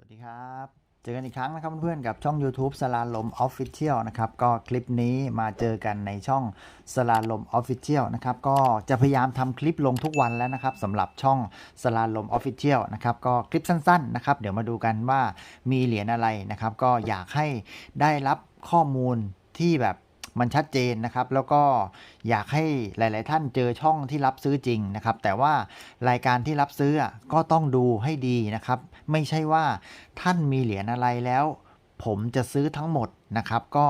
สวัสดีครับ เจอกันอีกครั้งนะครับเพื่อนๆกับช่อง YouTube สลาลม Official นะครับก็คลิปนี้มาเจอกันในช่องสลาลม Official นะครับก็จะพยายามทำคลิปลงทุกวันแล้วนะครับสำหรับช่องสลาลม Official นะครับก็คลิปสั้นๆนะครับเดี๋ยวมาดูกันว่ามีเหรียญอะไรนะครับก็อยากให้ได้รับข้อมูลที่แบบ มันชัดเจนนะครับ แล้วก็อยากให้หลาย ๆ ท่านเจอช่องที่รับซื้อจริงนะครับ แต่ว่ารายการที่รับซื้อก็ต้องดูให้ดีนะครับ ไม่ใช่ว่าท่านมีเหรียญอะไรแล้ว ผมจะซื้อทั้งหมดนะครับ ก็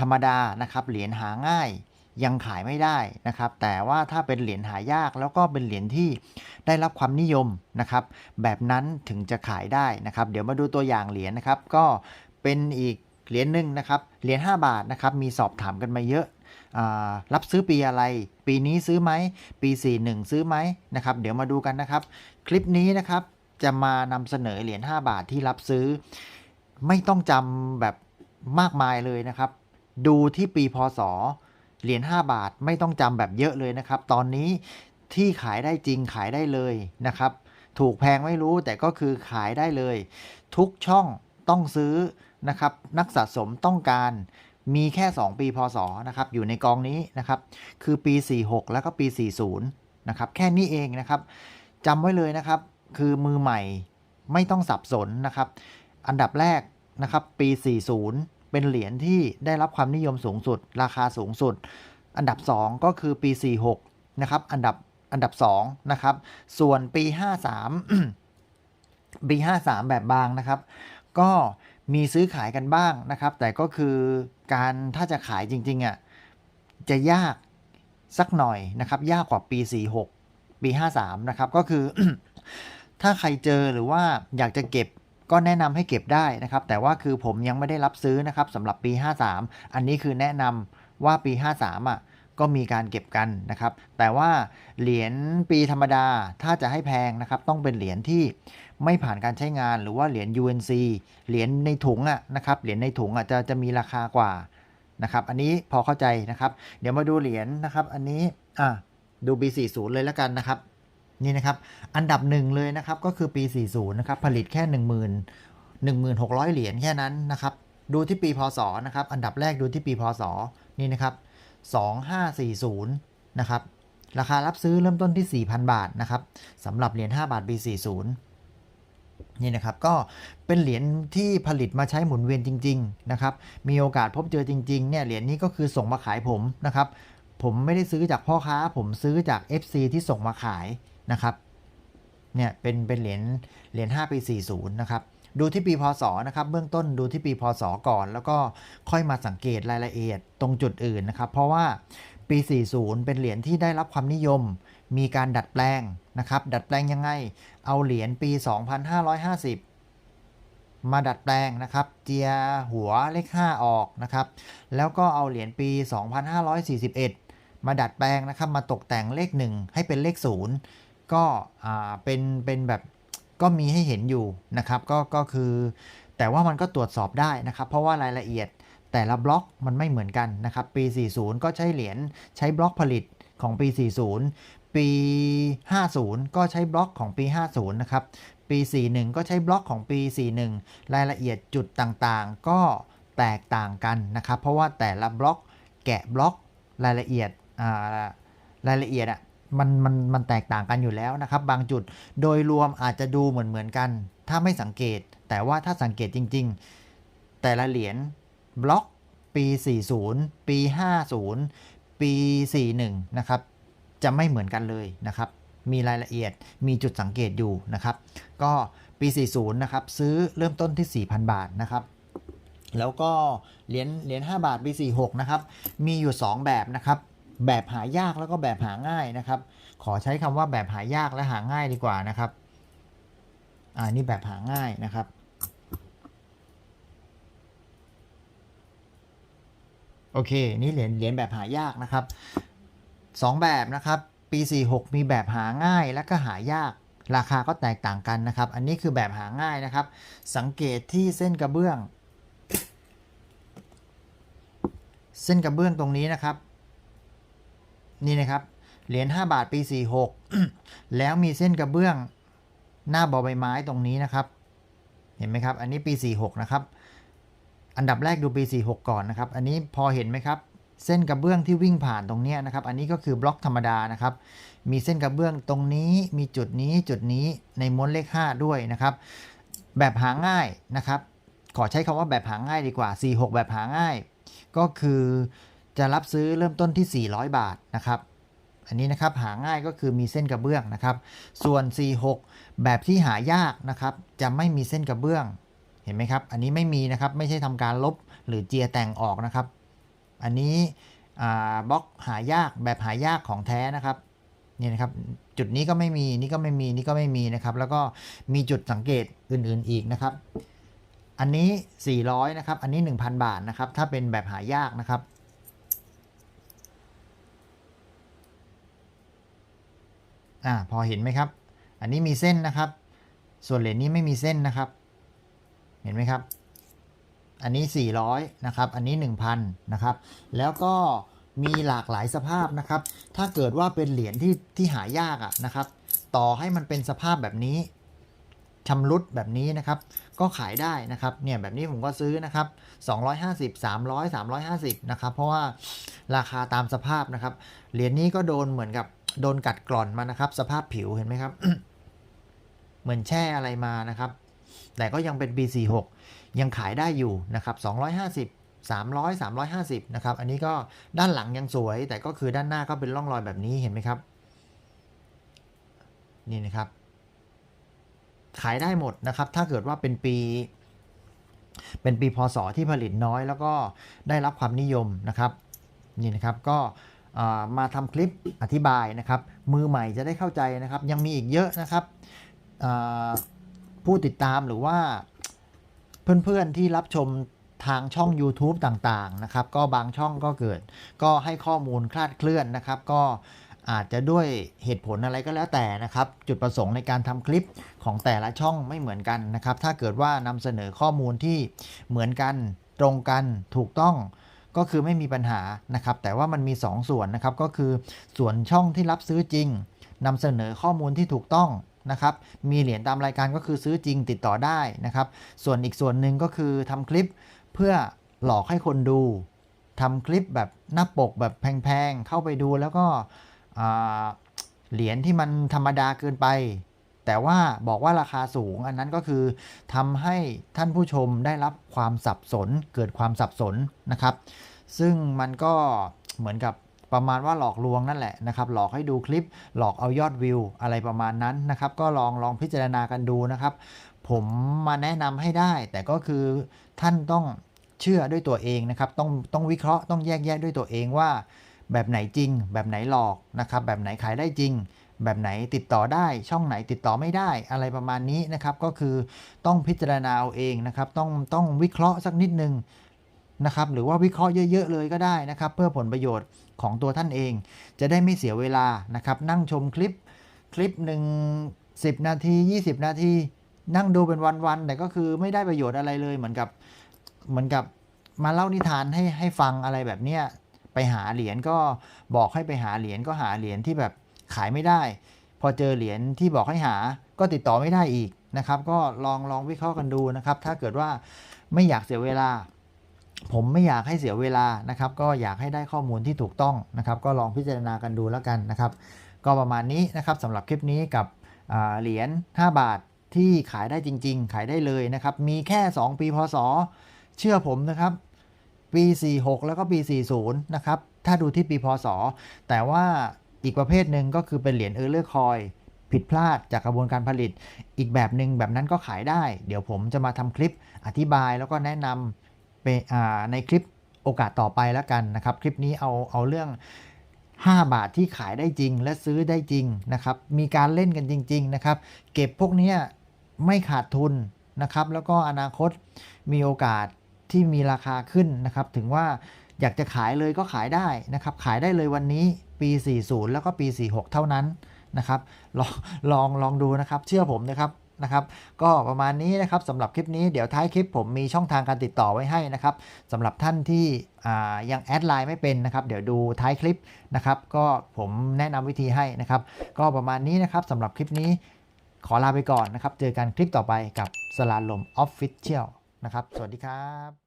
ธรรมดานะครับ เหรียญหาง่ายยังขายไม่ได้นะครับ แต่ว่าถ้าเป็นเหรียญหายากแล้วก็เป็นเหรียญที่ได้รับความนิยมนะครับ แบบนั้นถึงจะขายได้นะครับ เดี๋ยวมาดูตัวอย่างเหรียญนะครับ ก็เป็นอีก เหรียญหนึ่งนะครับ เหรียญ5บาทนะครับ มีสอบถามกันมาเยอะรับซื้อปีอะไร ปีนี้ซื้อไหม ปี 41 ซื้อไหมนะครับ เดี๋ยวมาดูกันนะครับ คลิปนี้นะครับ จะมานำเสนอเหรียญ5บาทที่รับซื้อ ไม่ต้องจำแบบมากมายเลยนะครับ ดูที่ปีพศ เหรียญ5บาทไม่ต้องจำแบบเยอะเลยนะครับ ตอนนี้ที่ขายได้จริงขายได้เลยนะครับ ถูกแพงไม่รู้แต่ก็คือขายได้เลย ทุกช่องต้องซื้อ นะครับนักสะสมต้องการมีแค่ 2 ปีพศนะครับอยู่ในกองนี้นะครับคือปี 46 แล้วก็ปี 40นะครับแค่นี้เองนะครับจำไว้เลยนะครับคือมือใหม่ไม่ต้องสับสนนะครับอันดับแรกนะครับปี 40 เป็นเหรียญที่ได้รับความนิยมสูงสุด ราคาสูงสุด อันดับ 2 ก็คือปี 46นะครับอันดับอันดับ2นะครับส่วนปี 53ปี 53 แบบบางนะครับ ก็ มีซื้อขายกันบ้างนะครับ แต่ก็คือการถ้าจะขายจริงๆอะจะยากสักหน่อยนะครับ ยากกว่าปี 46 ปี 53 นะครับ ก็คือ ถ้าใครเจอหรือว่าอยากจะเก็บก็แนะนำให้เก็บได้นะครับ แต่ว่าคือผมยังไม่ได้รับซื้อนะครับสำหรับปี 53 อันนี้คือแนะนำว่าปี 53 อะก็มีการเก็บกันนะครับ แต่ว่าเหรียญปีธรรมดาถ้าจะให้แพงนะครับ ต้องเป็นเหรียญที่ ไม่ผ่านการใช้งานหรือว่าเหรียญ UNC เหรียญในถุงอะนะครับเหรียญในถุงอะจะจะมีราคากว่านะครับอันนี้พอเข้าใจนะครับ เดี๋ยวมาดูเหรียญนะครับ อันนี้อะดู B40 เลยแล้วกันนะครับนี่นะครับอันดับหนึ่งเลยนะครับก็คือปี 40นะครับผลิตแค่ 10,000 1600 เหรียญแค่นั้นนะครับดูที่ปีพศนะครับอันดับแรกดูที่ปีพศนี่นะครับ2540นะครับราคารับซื้อเริ่มต้นที่ 4,000 บาทนะครับสำหรับเหรียญ5บาท B40 นี่นะครับก็เป็นเหรียญที่ผลิตมาใช้หมุนเวียนจริงๆนะครับมีโอกาสพบเจอจริงๆเนี่ยเหรียญนี้ก็คือส่งมาขายผมนะครับผมไม่ได้ซื้อจากพ่อค้า ผมซื้อจาก FC ที่ส่งมาขายนะครับเนี่ยเป็นเป็นเหรียญเหรียญ5ปี 40นะครับดูที่ปีพศนะครับเบื้องต้นดูที่ปีพศก่อน แล้วก็ค่อยมาสังเกตรายละเอียดตรงจุดอื่นนะครับ เพราะว่า ปี 40 เป็นเหรียญที่ได้รับความนิยม มีการดัดแปลงนะครับ ดัดแปลงยังไง เอาเหรียญปี 2550 มาดัดแปลงนะครับ เจียหัวเลข 5 ออกนะครับ แล้วก็เอาเหรียญปี 2541 มาดัดแปลงนะครับ มาตกแต่งเลข 1 ให้เป็นเลข 0 ก็เป็น เป็นแบบ ก็มีให้เห็นอยู่นะครับ ก็ ก็คือ แต่ว่ามันก็ตรวจสอบได้นะครับ เพราะว่ารายละเอียด แต่ละบล็อกมันไม่เหมือนกันนะครับ ปี 40 ก็ใช้เหรียญใช้บล็อกผลิตของปี 40 ปี 50 ก็ใช้บล็อกของปี 50 นะครับ ปี 41 ก็ใช้บล็อกของปี 41 รายละเอียดจุดต่างๆ ก็แตกต่างกันนะครับ เพราะว่าแต่ละบล็อกแกะบล็อกรายละเอียดรายละเอียดอะมันมันมันแตกต่างกันอยู่แล้วนะครับ บางจุดโดยรวมอาจจะดูเหมือนเหมือนกัน ถ้าไม่สังเกต แต่ว่าถ้าสังเกตจริง ๆ แต่ละเหรียญ บล็อกปี 40 ปี 50 ปี 41 นะครับ จะไม่เหมือนกันเลยนะครับ มีรายละเอียดมีจุดสังเกตอยู่นะครับ ก็ปี 40 นะครับ ซื้อเริ่มต้นที่ 4,000 บาทนะครับแล้วก็เหรียญเหรียญ5บาทปี46นะครับ มีอยู่ 2 แบบนะครับ แบบหายากแล้วก็แบบหาง่ายนะครับ ขอใช้คำว่าแบบหายากและหาง่ายดีกว่านะครับ อ่านี่แบบหาง่ายนะครับ โอเค นี่เหรียญเหรียญแบบหายากนะครับสองแบบนะครับ ปี 46 มีแบบหาง่ายและก็หายาก ราคาก็แตกต่างกันนะครับ อันนี้คือแบบหาง่ายนะครับ สังเกตที่เส้นกระเบื้อง เส้นกระเบื้องตรงนี้นะครับ นี่นะครับ เหรียญ5บาทปี 46 แล้วมีเส้นกระเบื้องหน้าบอใบไม้ตรงนี้นะครับ เห็นไหมครับ อันนี้ปี 46 นะครับ อันดับแรกดูปี 46 ก่อนนะครับ อันนี้พอเห็นไหมครับ เส้นกระเบื้องที่วิ่งผ่านตรงนี้นะครับ อันนี้ก็คือบล็อกธรรมดานะครับ มีเส้นกระเบื้องตรงนี้ มีจุดนี้ จุดนี้ในม้วนเลข 5 ด้วยนะครับ แบบหาง่ายนะครับ ขอใช้คำว่าแบบหาง่ายดีกว่า 46 แบบหาง่าย ก็คือจะรับซื้อเริ่มต้นที่ 400 บาทนะครับ อันนี้นะครับหาง่ายก็คือมีเส้นกระเบื้องนะครับ ส่วน 46 แบบที่หายากนะครับ จะไม่มีเส้นกระเบื้อง เห็นไหมครับ อันนี้ไม่มีนะครับ ไม่ใช่ทำการลบหรือเจียแต่งออกนะครับ อันนี้บล็อกหายากแบบหายากของแท้นะครับนี่นะครับ จุดนี้ก็ไม่มีนี่ก็ไม่มีนี่ก็ไม่มีนะครับ แล้วก็มีจุดสังเกตอื่นๆอีกนะครับ อันนี้ 400 นะครับ อันนี้ 1,000 บาทนะครับ ถ้าเป็นแบบหายากนะครับอ่าพอเห็นไหมครับ อันนี้มีเส้นนะครับ ส่วนเหรียญนี้ไม่มีเส้นนะครับ เห็นไหมครับ อันนี้ 400นะครับ อันนี้ 1,000นะครับ แล้วก็มีหลากหลายสภาพนะครับ ถ้าเกิดว่าเป็นเหรียญที่ที่หายากอะนะครับ ต่อให้มันเป็นสภาพแบบนี้ชำรุดแบบนี้นะครับ ก็ขายได้นะครับ เนี่ยแบบนี้ผมก็ซื้อนะครับ 250 300 350นะครับ เพราะว่าราคาตามสภาพนะครับ เหรียญนี้ก็โดนเหมือนกับโดนกัดกร่อนมานะครับ สภาพผิวเห็นไหมครับ เหมือนแช่อะไรมานะครับ แต่ก็ยังเป็น B46 ยังขายได้อยู่นะครับ250 300 350นะครับ อันนี้ก็ด้านหลังยังสวย แต่ก็คือด้านหน้าก็เป็นร่องรอยแบบนี้เห็นไหมครับ นี่นะครับ ขายได้หมดนะครับ ถ้าเกิดว่าเป็นปี เป็นปีพศที่ผลิตน้อย แล้วก็ได้รับความนิยมนะครับ นี่นะครับก็มาทำคลิปอธิบายนะครับ มือใหม่จะได้เข้าใจนะครับ ยังมีอีกเยอะนะครับ ผู้ติดตามหรือว่า เพื่อนๆที่รับชมทางช่อง YouTube ต่างๆนะครับ ก็บางช่องก็เกิด ก็ให้ข้อมูลคลาดเคลื่อนนะครับ ก็อาจจะด้วยเหตุผลอะไรก็แล้วแต่นะครับ จุดประสงค์ในการทำคลิปของแต่ละช่องไม่เหมือนกันนะครับ ถ้าเกิดว่านำเสนอข้อมูลที่เหมือนกันตรงกันถูกต้องก็คือไม่มีปัญหานะครับ แต่ว่ามันมี 2ส่วนนะครับ ก็คือส่วนช่องที่รับซื้อจริงนำเสนอข้อมูลที่ถูกต้อง นะครับ มีเหรียญตามรายการก็คือซื้อจริงติดต่อได้นะครับ ส่วนอีกส่วนหนึ่งก็คือทำคลิปเพื่อหลอกให้คนดูทำคลิปแบบหน้าปกแบบแพงๆ เข้าไปดูแล้วก็เหรียญที่มันธรรมดาเกินไป แต่ว่าบอกว่าราคาสูง อันนั้นก็คือทำให้ท่านผู้ชมได้รับความสับสน เกิดความสับสนนะครับ ซึ่งมันก็เหมือนกับ ประมาณว่าหลอกลวงนั่นแหละนะครับหลอกให้ดูคลิปหลอกเอายอดวิวอะไรประมาณนั้นนะครับก็ลองลองพิจารณากันดูนะครับ ผมมาแนะนำให้ได้ แต่ก็คือท่านต้องเชื่อด้วยตัวเองนะครับต้องต้องวิเคราะห์ต้องแยกแยะด้วยตัวเองว่า แบบไหนจริง แบบไหนหลอกนะครับแบบไหนขายได้จริง แบบไหนติดต่อได้ช่องไหนติดต่อไม่ได้อะไรประมาณนี้นะครับก็คือต้องพิจารณาเอาเองนะครับต้องต้องวิเคราะห์สักนิดนึง นะครับหรือว่าวิเคราะห์เยอะ ๆ เลยก็ได้นะครับ เพื่อผลประโยชน์ของตัวท่านเอง จะได้ไม่เสียเวลานะครับนั่งชมคลิปคลิปหนึ่ง10 นาที 20 นาที นั่งดูเป็นวันๆแต่ก็คือไม่ได้ประโยชน์อะไรเลยเหมือนกับเหมือนกับมาเล่านิทานให้ให้ฟังอะไรแบบเนี้ยไปหาเหรียญก็บอกให้ไปหาเหรียญก็หาเหรียญที่แบบขายไม่ได้ พอเจอเหรียญที่บอกให้หาก็ติดต่อไม่ได้อีกนะครับ ก็ลองลองวิเคราะห์กันดูนะครับ ถ้าเกิดว่าไม่อยากเสียเวลา ผมไม่อยากให้เสียเวลานะครับ ก็อยากให้ได้ข้อมูลที่ถูกต้องนะครับ ก็ลองพิจารณากันดูแล้วกันนะครับ ก็ประมาณนี้นะครับสำหรับคลิปนี้กับเหรียญ5 บาทที่ขายได้จริง ๆ ขายได้เลยนะครับ มีแค่ 2 ปีพศ เชื่อผมนะครับ ปี 46 แล้วก็ปี 40 นะครับ ถ้าดูที่ปีพศ แต่ว่าอีกประเภทหนึ่งก็คือเป็นเหรียญเออร์เลอร์คอยผิดพลาดจากกระบวนการผลิต อีกแบบหนึ่งแบบนั้นก็ขายได้ เดี๋ยวผมจะมาทำคลิปอธิบายแล้วก็แนะนำ ในคลิปโอกาสต่อไปแล้วกันนะครับ คลิปนี้เอาเอาเรื่อง 5 บาทที่ขายได้จริงและซื้อได้จริงนะครับ มีการเล่นกันจริง ๆ นะครับ เก็บพวกนี้ไม่ขาดทุนนะครับ แล้วก็อนาคตมีโอกาสที่มีราคาขึ้นนะครับ ถึงว่าอยากจะขายเลยก็ขายได้นะครับ ขายได้เลยวันนี้ปี 40 แล้วก็ปี 46 เท่านั้นนะครับ ลองลองลองดูนะครับ เชื่อผมนะครับ นะครับ ก็ประมาณนี้นะครับสำหรับคลิปนี้เดี๋ยวท้ายคลิปผมมีช่องทางการติดต่อไว้ให้นะครับสำหรับท่านที่ยังแอดไลน์ไม่เป็นนะครับ เดี๋ยวดูท้ายคลิปนะครับ ก็ผมแนะนำวิธีให้นะครับ ก็ประมาณนี้นะครับสำหรับคลิปนี้ขอลาไปก่อนนะครับ เจอกันคลิปต่อไปกับสลาลมออฟฟิเชียลนะครับ สวัสดีครับ